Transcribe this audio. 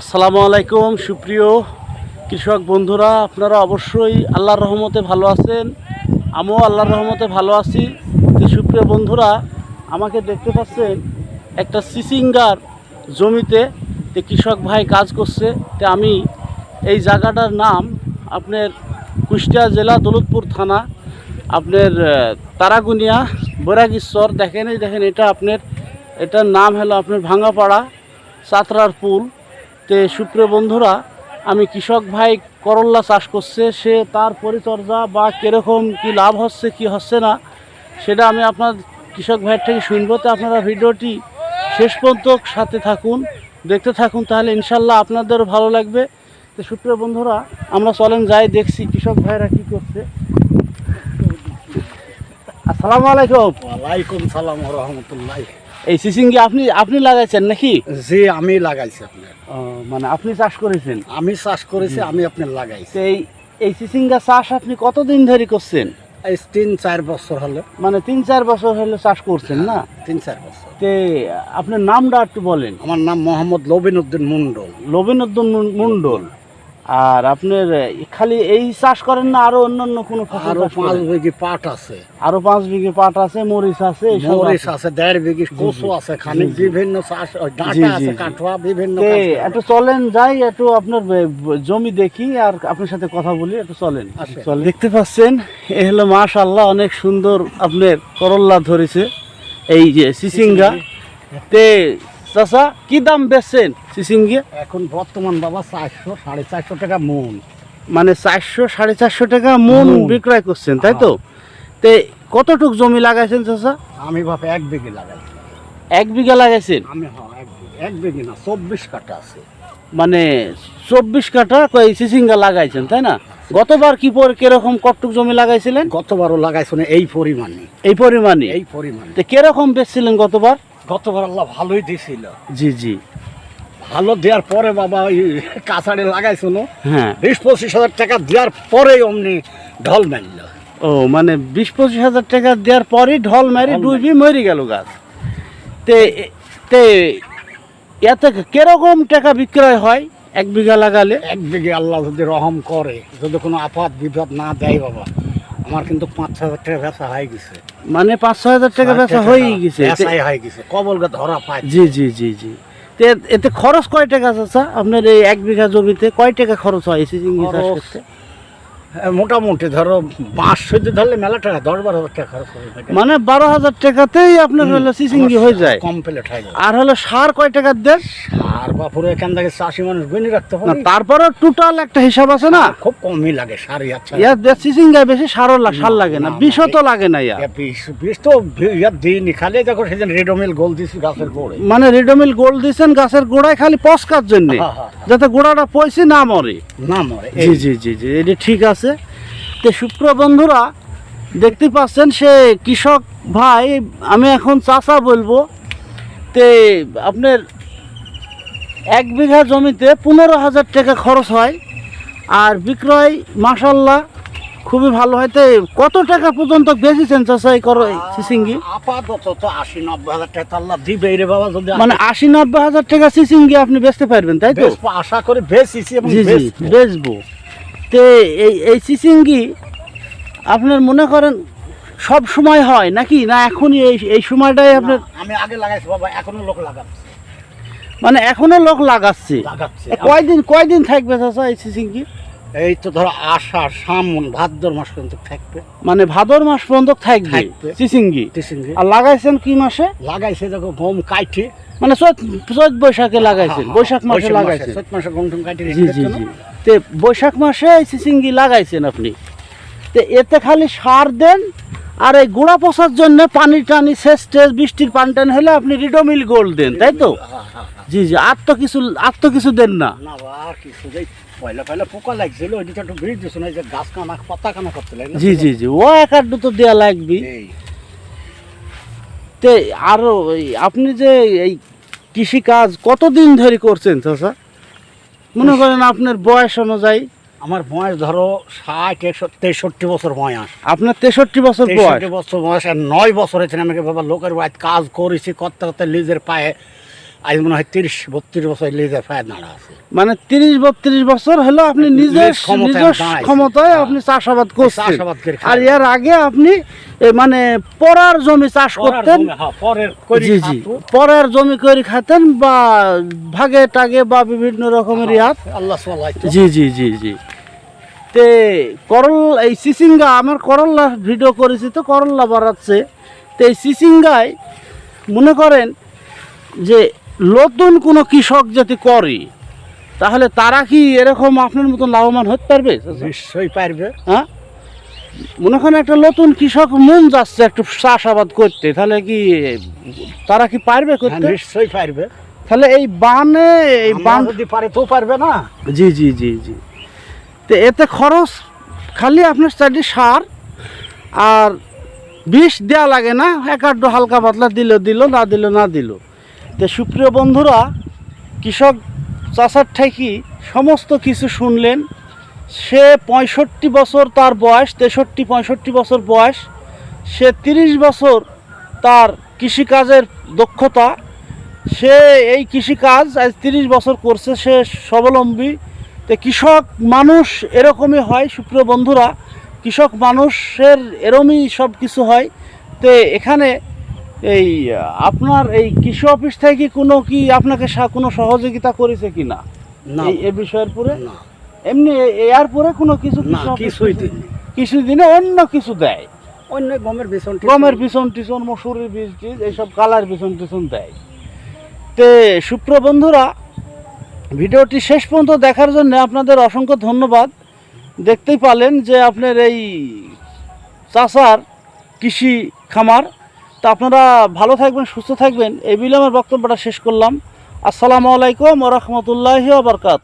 আসসালামু আলাইকুম, সুপ্রিয় কৃষক বন্ধুরা, আপনারা অবশ্যই আল্লাহর রহমতে ভালো আছেন। আমিও আল্লাহর রহমতে ভালো আছি। সুপ্রিয় বন্ধুরা, আমাকে দেখতে পাচ্ছেন একটা সিসিঙ্গার জমিতে তে কৃষক ভাই কাজ করছে। তে আমি এই জায়গাটার নাম আপনার কুষ্টিয়া জেলা দৌলতপুর থানা, আপনার তারাগুনিয়া, বৈরাগীশ্বর। দেখেন দেখেন এটা আপনার, এটার নাম হলো আপনার ভাঙাপাড়া, সাতরার পুল। তে সুপ্রিয় বন্ধুরা, আমি কৃষক ভাই করল্লা চাষ করছে, সে তার পরিচর্যা বা কীরকম কি লাভ হচ্ছে, কি হচ্ছে না, সেটা আমি আপনার কৃষক ভাইয়ের থেকে শুনব। তো আপনারা ভিডিওটি শেষ পর্যন্ত সাথে থাকুন, দেখতে থাকুন, তাহলে ইনশাল্লাহ আপনাদেরও ভালো লাগবে। তো সুপ্রিয় বন্ধুরা, আমরা চলেন যাই, দেখছি কৃষক ভাইরা কি করছে। আসসালামু আলাইকুম। ওয়ালাইকুম সালাম রহমতুল্লাহ। এই সিসিঙ্গি আপনি আপনি লাগাইছেন নাকি? জি আমি লাগাইছি আপনার। মানে আপনি চাষ করেছেন? আমি চাষ করেছি আমি আপনার লাগাইছি। এই এই সিসিঙ্গা চাষ আপনি কতদিন ধরে করছেন? এই তিন চার বছর হলো। মানে তিন চার বছর হলো চাষ করছেন না? তিন চার বছর। তে আপনার নামটা একটু বলেন। আমার নাম মোহাম্মদ লবিন উদ্দিন মন্ডল। লবিনুদ্দিন মুন- মণ্ডল আর আপনার খালি এই চাষ করেন না আরও অন্যান্য কোনো আরও পাঁচ বিঘি পাট আছে আরও পাঁচ বিঘে পাট আছে মরিচ আছে মরিচ আছে। আছে দেড় বিঘি কচু আছে খানিক বিভিন্ন চাষ ওই আছে জি। বিভিন্ন তে কাজ করা। একটু চলেন যাই একটু আপনার জমি দেখি আর আপনার সাথে কথা বলি একটু চলেন। চলেন। দেখতে পাচ্ছেন এ হলো মাশাল্লাহ অনেক সুন্দর আপনার করল্লা ধরেছে এই যে সিসিঙ্গা তে চাষা কি দাম বেচছেন সিসিঙ্গে? এখন বর্তমান বাবা চারশো সাড়ে চারশো টাকা মন। মানে চারশো সাড়ে চারশো টাকা মন বিক্রয় করছেন তাই তো? তে কতটুক জমি লাগাইছেন চাষা আমি বাবা এক বিঘি লাগাইছি। এক বিঘা লাগাইছেন? আমি হ্যাঁ এক বিঘি। এক বিঘি না চব্বিশ কাটা আছে। মানে চব্বিশ কাঠা কই সিসিঙ্গা লাগাইছেন তাই না? গতবার কি পর কীরকম কটটুক জমি লাগাইছিলেন? গতবারও লাগাইছো না এই পরিমাণে। এই পরিমাণে? এই পরিমাণে। তো কীরকম বেচছিলেন গতবার? গতবার আল্লাহ ভালোই দিছিল। জি জি। ভালো দেওয়ার পরে বাবা ওই কাছাড়ে লাগাইছো না হ্যাঁ। বিশ পঁচিশ হাজার টাকা দেওয়ার পরেই অমনি ঢল মারল। ও মানে বিশ পঁচিশ হাজার টাকা দেওয়ার পরই ঢল মারি ডুবি মরে গেল গাছ। তে তে এতে কীরকম টাকা বিক্রয় হয় এক বিঘা লাগালে? এক বিঘে আল্লাহ যদি রহম করে যদি কোনো আপাত বিপদ না দেয় বাবা। আমার কিন্তু পাঁচ ছ হাজার টাকা ব্যবসা হয়ে গেছে। মানে পাঁচ ছ হাজার টাকা ব্যবসা হয়ে গেছে। হয়ে গেছে। কবলকে ধরা পায়। জি জি জি জি। এতে খরচ কয় টাকা আছে আপনার এই এক বিঘা জমিতে কয় টাকা খরচ হয় খরচ করতে? মোটামুটি ধরো বাঁশ সইতে ধরলে মেলা টাকা দশ বারো হাজার টাকা খরচ হবে। মানে বারো হাজার টাকাতেই আপনার হলো সিজিঙ্গি হয়ে যায়। কমপ্লিট হয়ে যায়। আর হলো সার কয় টাকার দেন? আর বাপুরে এখান থেকে চাষি মানুষ গুনি রাখতে হবে তারপরে টোটাল একটা হিসাব আছে না? খুব কমই লাগে সারি আচ্ছা ইয়ার দেশ সিজিঙ্গায় বেশি সারও সার লাগে না বিষও তো লাগে না ইয়া বিষ বিষ তো ভি- ইয়া দিইনি খালি দেখো সেদিন রেডোমিল গোল দিছি গাছের গোড়ে মানে রেডোমিল গোল্ড দিয়েছেন গাছের গোড়ায় খালি পস্কার জন্য হ্যাঁ, হ্যাঁ, হ্যাঁ। যাতে গোড়াটা পয়সে না মরে। না মরে জি জি জি জি এটি ঠিক আছে। তো শুক্র বন্ধুরা দেখতে পাচ্ছেন সে কৃষক ভাই আমি এখন চাষা বলব। তে আপনার এক বিঘা জমিতে পনেরো হাজার টাকা খরচ হয় আর বিক্রয় মাসাল্লাহ খুবই ভালো হয়। তো কত টাকা পর্যন্ত বেশিছেন চাষাই করো সিসিঙ্গি? আপাতত তো আশি নব্বই হাজার টাকা আল্লাহ দিবে রে বাবা যদি মানে আশি নব্বই হাজার টাকা সিসিঙ্গি আপনি বেচতে পারবেন তাই তো? আশা করে বেচিছি এবং বেচবো। তে এই এই সিসিঙ্গি আপনার মনে করেন সব সময় হয় নাকি? না এখনই এই এই সময়টাই আপনার আমি আগে লাগাইছি বাবা এখনও লোক লাগাচ্ছে। মানে এখনও লোক লাগাচ্ছে? লাগাচ্ছে। এ কয়দিন কয়দিন থাকবে চাচা এই সিসিঙ্গি? এই তো ধরো আষাঢ় সামন ভাদ্র মাস পর্যন্ত থাকবে। মানে ভাদর মাস পর্যন্ত থাকবে। সিসিঙ্গি? টিসিঙ্গি আর লাগাইছেন কি মাসে? লাগাইছে দেখো গম কাইটে। মানে চৈত চৈত বৈশাখে লাগাইছেন হ্যাঁ, বৈশাখ মাসে লাগাইছেন চৈত মাসে টম কাইটে জি জি জি। তে বৈশাখ মাসে এই সিসিঙ্গি লাগাইছেন আপনি। তে এতে খালি সার দেন আর এই গোড়া পচার জন্য পানি টানি শেষ টেস বৃষ্টির পানি টানি হলে আপনি রিডোমিল গোল্ড দেন তাই তো? জি জি আর তো কিছু আর তো কিছু দেন না। না কিছু পয়লা পয়লা পোকা লাগছিল ওই দিকে একটু বীজ দিছো না যে গাছ কানা পাতা কানা করতে লাগে জি জি জি ও এক আধটু তো দেওয়া লাগবে। তে আরও আপনি যে এই কৃষি কাজ কতদিন ধরে করছেন চাষা মনে করেন আপনার বয়স অনুযায়ী। আমার বয়স ধরো ষাট তেষট্টি বছর বয়স। আপনার তেষট্টি বছর বয়স। বছর বয়স আর নয় বছর হয়েছেন আমাকে বাবা লোকের বাড়িতে কাজ করেছি করতে করতে নিজের পায়ে আজ মনে হয় তিরিশ বত্রিশ বছর লেজে ফায়ার নাড়া আছে। মানে তিরিশ বত্রিশ বছর হলো আপনি নিজের নিজের ক্ষমতায় হ্যাঁ। আপনি চাষাবাদ করছেন। আর এর আগে আপনি মানে পরার জমি চাষ করতেন। হ্যাঁ, জি জি। পরের জমি করে খাতেন বা ভাগে টাগে বা বিভিন্ন রকমের ইয়াত। আল্লাহ জি জি জি জি। তে করল এই সিসিঙ্গা আমার করল্লা ভিডিও করেছি তো করল্লা বাড়াচ্ছে। তো এই সিসিঙ্গায় মনে করেন যে নতুন কোনো কৃষক যদি করে তাহলে তারা কি এরকম আপনার মতন লাভবান হতে পারবে? নিশ্চয়ই পারবে। হ্যাঁ? মনে করেন একটা নতুন কৃষক মন যাচ্ছে একটু চাষাবাদ করতে তাহলে কি তারা কি পারবে হ্যাঁ, করতে? নিশ্চয়ই পারবে। তাহলে এই বানে এই বান যদি পারে তো পারবে না? জি জি জি জি। তো এতে খরচ খালি আপনার চারটি সার আর বিষ দেওয়া লাগে না এক আধটু হালকা পাতলা দিল দিল না দিল না দিল। তো সুপ্রিয় বন্ধুরা, কৃষক চাষার ঠেকি সমস্ত কিছু শুনলেন। সে পঁয়ষট্টি বছর তার বয়স, তেষট্টি, পঁয়ষট্টি বছর বয়স। সে তিরিশ বছর তার কৃষিকাজের দক্ষতা। সে এই কৃষিকাজ আজ তিরিশ বছর করছে, সে স্বাবলম্বী। তো কৃষক মানুষ এরকমই হয়, সুপ্রিয় বন্ধুরা। কৃষক মানুষের এরমই সব কিছু হয়। তো এখানে এই আপনার এই কৃষি অফিস থেকে কি কোনো কি আপনাকে কোনো সহযোগিতা করেছে কি না? এ বিষয়ের পরে? এমনি এর পরে কোনো কিছু কিছুই কিছু দিনে অন্য কিছু দেয়? অন্য গমের বেতন গমের পিছন টিছন মসুরির বীজ টিজ এইসব কালার পিছন টিছন দেয়। তে সুপ্র বন্ধুরা ভিডিওটি শেষ পর্যন্ত দেখার জন্য আপনাদের অসংখ্য ধন্যবাদ। দেখতেই পালেন যে আপনার এই চাষার কৃষি খামার তা আপনারা ভালো থাকবেন, সুস্থ থাকবেন। এই বিলে আমার বক্তব্যটা শেষ করলাম। আসসালামু আলাইকুম রহমতুল্লাহ বারকাত।